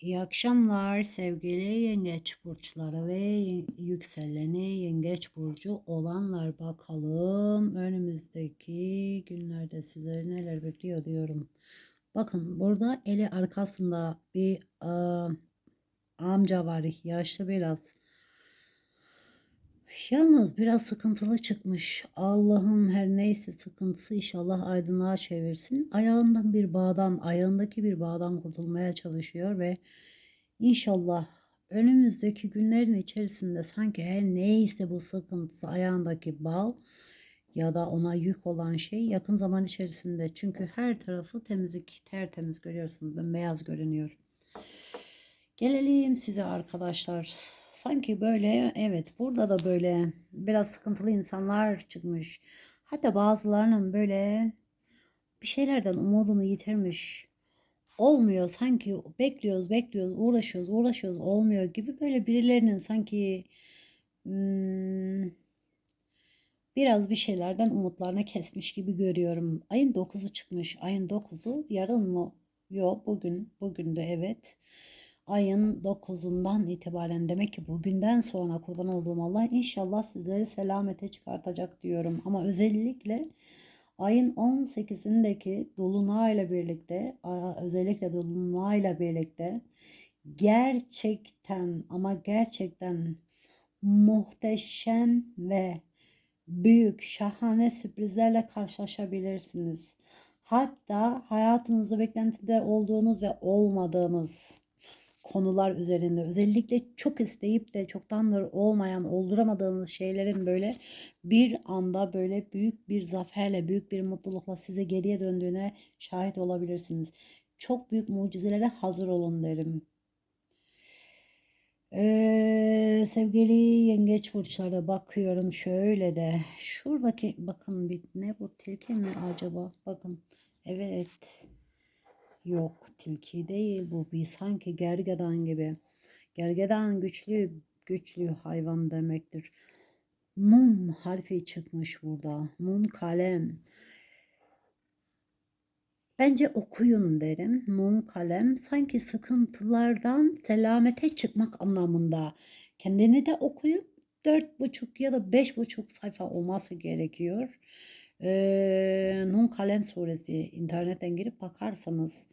İyi akşamlar sevgili yengeç burçları ve yükseleni yengeç burcu olanlar bakalım önümüzdeki günlerde sizleri neler bekliyor diyorum. Bakın burada eli arkasında bir aa, amca var yaşlı biraz. Yalnız biraz sıkıntılı çıkmış. Allah'ım her neyse sıkıntısı inşallah aydınlığa çevirsin. Ayağından bir bağdan, ayağındaki bir bağdan kurtulmaya çalışıyor ve inşallah önümüzdeki günlerin içerisinde sanki her neyse bu sıkıntısı ayağındaki bağ ya da ona yük olan şey yakın zaman içerisinde çünkü her tarafı temizlik tertemiz görüyorsunuz. Ben beyaz görünüyor. Gelelim size arkadaşlar. Sanki böyle evet burada da böyle biraz sıkıntılı insanlar çıkmış. Hatta bazılarının böyle bir şeylerden umudunu yitirmiş. Olmuyor sanki bekliyoruz bekliyoruz uğraşıyoruz uğraşıyoruz olmuyor gibi böyle birilerinin sanki hmm, biraz bir şeylerden umutlarını kesmiş gibi görüyorum. Ayın 9'u çıkmış. Ayın 9'u yarın mı? Yok bugün. Bugün de evet ayın 9'undan itibaren demek ki bugünden sonra kurban olduğum Allah inşallah sizleri selamete çıkartacak diyorum. Ama özellikle ayın 18'indeki dolunayla birlikte özellikle dolunayla birlikte gerçekten ama gerçekten muhteşem ve büyük şahane sürprizlerle karşılaşabilirsiniz. Hatta hayatınızda beklentide olduğunuz ve olmadığınız konular üzerinde özellikle çok isteyip de çoktandır olmayan olduramadığınız şeylerin böyle bir anda böyle büyük bir zaferle büyük bir mutlulukla size geriye döndüğüne şahit olabilirsiniz. Çok büyük mucizelere hazır olun derim. Ee, sevgili yengeç burçlara bakıyorum şöyle de şuradaki bakın bir ne bu tilki mi acaba bakın evet Yok tilki değil bu bir sanki gergedan gibi. Gergedan güçlü güçlü hayvan demektir. Nun harfi çıkmış burada. Nun kalem. Bence okuyun derim. Nun kalem sanki sıkıntılardan selamete çıkmak anlamında. Kendini de okuyup dört buçuk ya da beş buçuk sayfa olması gerekiyor. Ee, Nun Kalem suresi internetten girip bakarsanız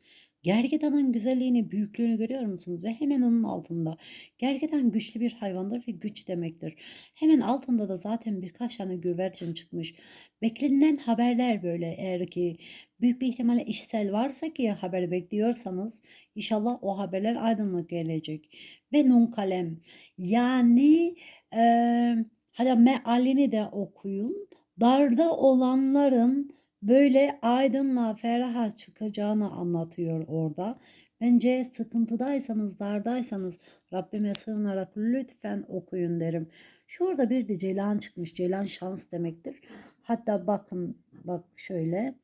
Gergedanın güzelliğini, büyüklüğünü görüyor musunuz? Ve hemen onun altında. Gergedan güçlü bir hayvandır ve güç demektir. Hemen altında da zaten birkaç tane güvercin çıkmış. Beklenilen haberler böyle eğer ki büyük bir ihtimalle işsel varsa ki haber bekliyorsanız inşallah o haberler aydınlık gelecek. Ve nun kalem yani e, hadi mealini de okuyun. Darda olanların böyle aydınlığa, feraha çıkacağını anlatıyor orada. Bence sıkıntıdaysanız, dardaysanız Rabbime sığınarak lütfen okuyun derim. Şurada bir de ceylan çıkmış. Ceylan şans demektir. Hatta bakın bak şöyle.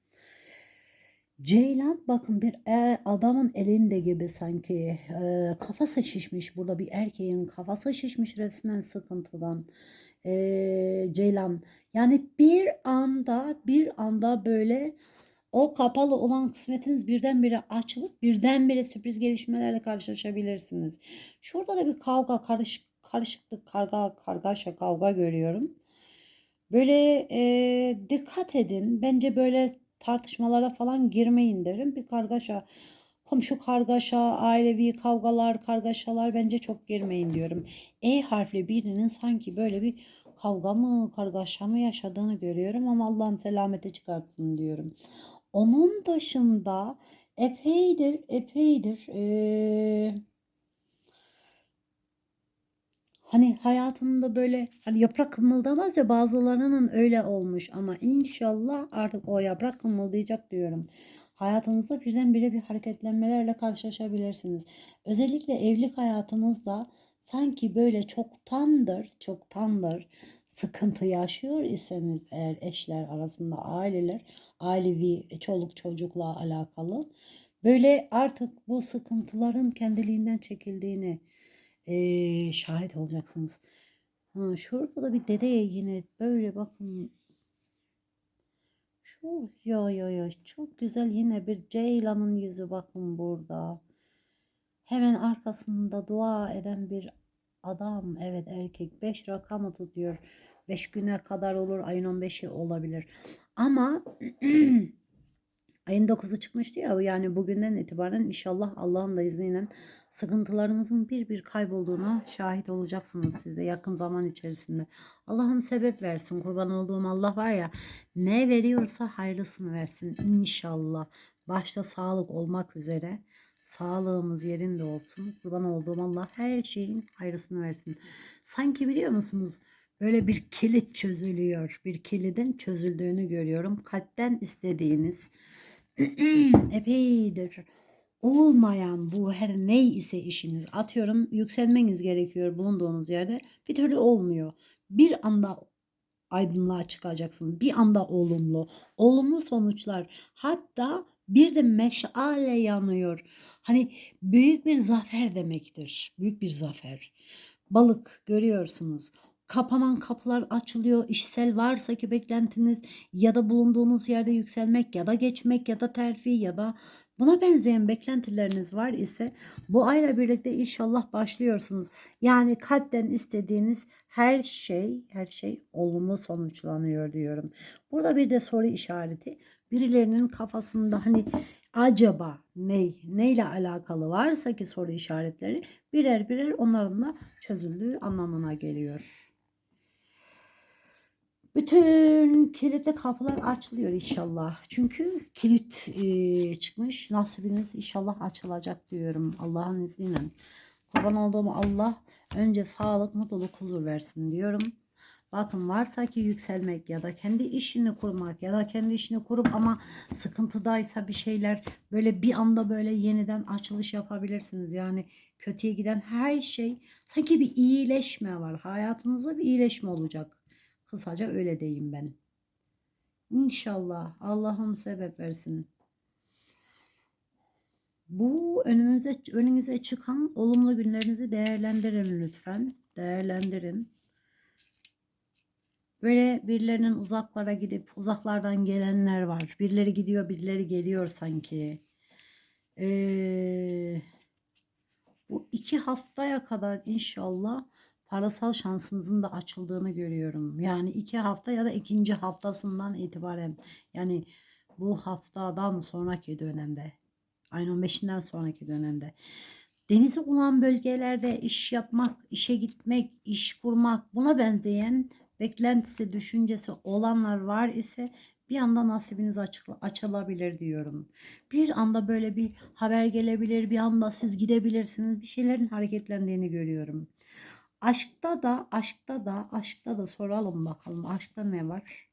Ceylan bakın bir e, adamın elinde gibi sanki e, kafası şişmiş. Burada bir erkeğin kafası şişmiş resmen sıkıntıdan e, Ceylan. Yani bir anda bir anda böyle o kapalı olan kısmetiniz birdenbire açılıp birdenbire sürpriz gelişmelerle karşılaşabilirsiniz. Şurada da bir kavga, karışık, karışıklık, karga, kargaşa, kavga görüyorum. Böyle e, dikkat edin. Bence böyle tartışmalara falan girmeyin derim. Bir kargaşa, komşu kargaşa, ailevi kavgalar, kargaşalar bence çok girmeyin diyorum. E harfli birinin sanki böyle bir kavga mı, kargaşa mı yaşadığını görüyorum ama Allah'ım selamete çıkartsın diyorum. Onun dışında epeydir, epeydir ee, hani hayatında böyle hani yaprak kımıldamaz ya bazılarının öyle olmuş ama inşallah artık o yaprak kımıldayacak diyorum. Hayatınızda birdenbire bir hareketlenmelerle karşılaşabilirsiniz. Özellikle evlilik hayatınızda sanki böyle çoktandır, çoktandır sıkıntı yaşıyor iseniz eğer eşler arasında aileler, ailevi çoluk çocukla alakalı böyle artık bu sıkıntıların kendiliğinden çekildiğini e, şahit olacaksınız. Ha, şurada da bir dedeye yine böyle bakın şu ya ya ya çok güzel yine bir ceylanın yüzü bakın burada. Hemen arkasında dua eden bir adam, evet erkek 5 rakamı tutuyor. 5 güne kadar olur, ayın 15'i olabilir. Ama ayın 9'u çıkmıştı ya yani bugünden itibaren inşallah Allah'ın da izniyle sıkıntılarınızın bir bir kaybolduğuna şahit olacaksınız siz de yakın zaman içerisinde. Allah'ım sebep versin kurban olduğum Allah var ya ne veriyorsa hayırlısını versin inşallah. Başta sağlık olmak üzere sağlığımız yerinde olsun. Kurban olduğum Allah her şeyin hayırlısını versin. Sanki biliyor musunuz? Böyle bir kilit çözülüyor. Bir kilidin çözüldüğünü görüyorum. Kalpten istediğiniz epeydir olmayan bu her ney ise işiniz atıyorum yükselmeniz gerekiyor bulunduğunuz yerde bir türlü olmuyor. Bir anda aydınlığa çıkacaksınız. Bir anda olumlu. Olumlu sonuçlar. Hatta bir de meşale yanıyor. Hani büyük bir zafer demektir. Büyük bir zafer. Balık görüyorsunuz. Kapanan kapılar açılıyor. İşsel varsa ki beklentiniz ya da bulunduğunuz yerde yükselmek ya da geçmek ya da terfi ya da buna benzeyen beklentileriniz var ise bu ayla birlikte inşallah başlıyorsunuz. Yani kalpten istediğiniz her şey her şey olumlu sonuçlanıyor diyorum. Burada bir de soru işareti. Birilerinin kafasında hani acaba ne neyle alakalı varsa ki soru işaretleri birer birer onların da çözüldüğü anlamına geliyor. Bütün kilitli kapılar açılıyor inşallah. Çünkü kilit e, çıkmış. Nasibiniz inşallah açılacak diyorum Allah'ın izniyle. Kurban olduğum Allah önce sağlık, mutluluk, huzur versin diyorum. Bakın varsa ki yükselmek ya da kendi işini kurmak ya da kendi işini kurup ama sıkıntıdaysa bir şeyler böyle bir anda böyle yeniden açılış yapabilirsiniz. Yani kötüye giden her şey sanki bir iyileşme var. Hayatınızda bir iyileşme olacak. Kısaca öyle diyeyim ben. İnşallah Allah'ım sebep versin. Bu önümüze önünüze çıkan olumlu günlerinizi değerlendirin lütfen. Değerlendirin. Böyle birilerinin uzaklara gidip uzaklardan gelenler var. Birileri gidiyor, birileri geliyor sanki. Ee, bu iki haftaya kadar inşallah parasal şansınızın da açıldığını görüyorum. Yani iki hafta ya da ikinci haftasından itibaren yani bu haftadan sonraki dönemde ayın 15'inden sonraki dönemde denize olan bölgelerde iş yapmak, işe gitmek, iş kurmak buna benzeyen beklentisi, düşüncesi olanlar var ise bir anda nasibiniz açıkla, açılabilir diyorum. Bir anda böyle bir haber gelebilir, bir anda siz gidebilirsiniz. Bir şeylerin hareketlendiğini görüyorum. Aşkta da, aşkta da, aşkta da soralım bakalım. Aşkta ne var?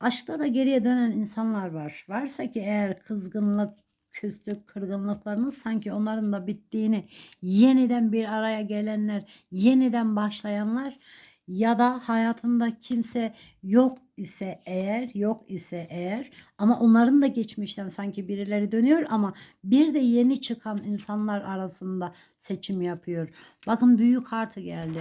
Aşkta da geriye dönen insanlar var. Varsa ki eğer kızgınlık, küslük, kırgınlıklarınız sanki onların da bittiğini, yeniden bir araya gelenler, yeniden başlayanlar ya da hayatında kimse yok ise eğer yok ise eğer ama onların da geçmişten sanki birileri dönüyor ama bir de yeni çıkan insanlar arasında seçim yapıyor. Bakın büyük kartı geldi.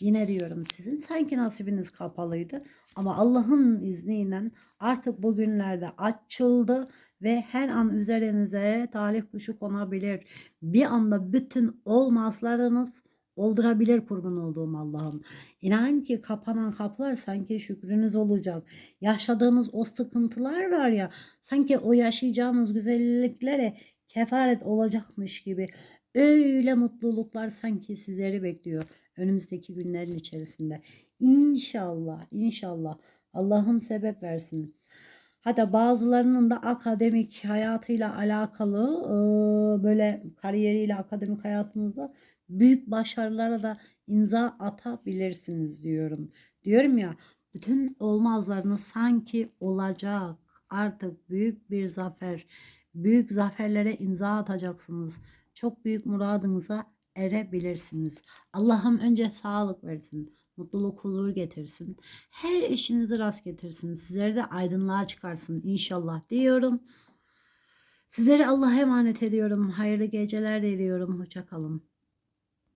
Yine diyorum sizin sanki nasibiniz kapalıydı ama Allah'ın izniyle artık bugünlerde açıldı ve her an üzerinize talih kuşu konabilir. Bir anda bütün olmazlarınız oldurabilir kurban olduğum Allah'ım. İnan ki kapanan kapılar sanki şükrünüz olacak. Yaşadığınız o sıkıntılar var ya sanki o yaşayacağınız güzelliklere kefaret olacakmış gibi. Öyle mutluluklar sanki sizleri bekliyor önümüzdeki günlerin içerisinde. İnşallah, inşallah Allah'ım sebep versin. Hatta bazılarının da akademik hayatıyla alakalı böyle kariyeriyle akademik hayatınızda büyük başarılara da imza atabilirsiniz diyorum. Diyorum ya bütün olmazlarınız sanki olacak. Artık büyük bir zafer, büyük zaferlere imza atacaksınız. Çok büyük muradınıza erebilirsiniz. Allah'ım önce sağlık versin, mutluluk, huzur getirsin. Her işinizi rast getirsin. Sizleri de aydınlığa çıkarsın inşallah diyorum. Sizleri Allah'a emanet ediyorum. Hayırlı geceler diliyorum. Hoşça kalın.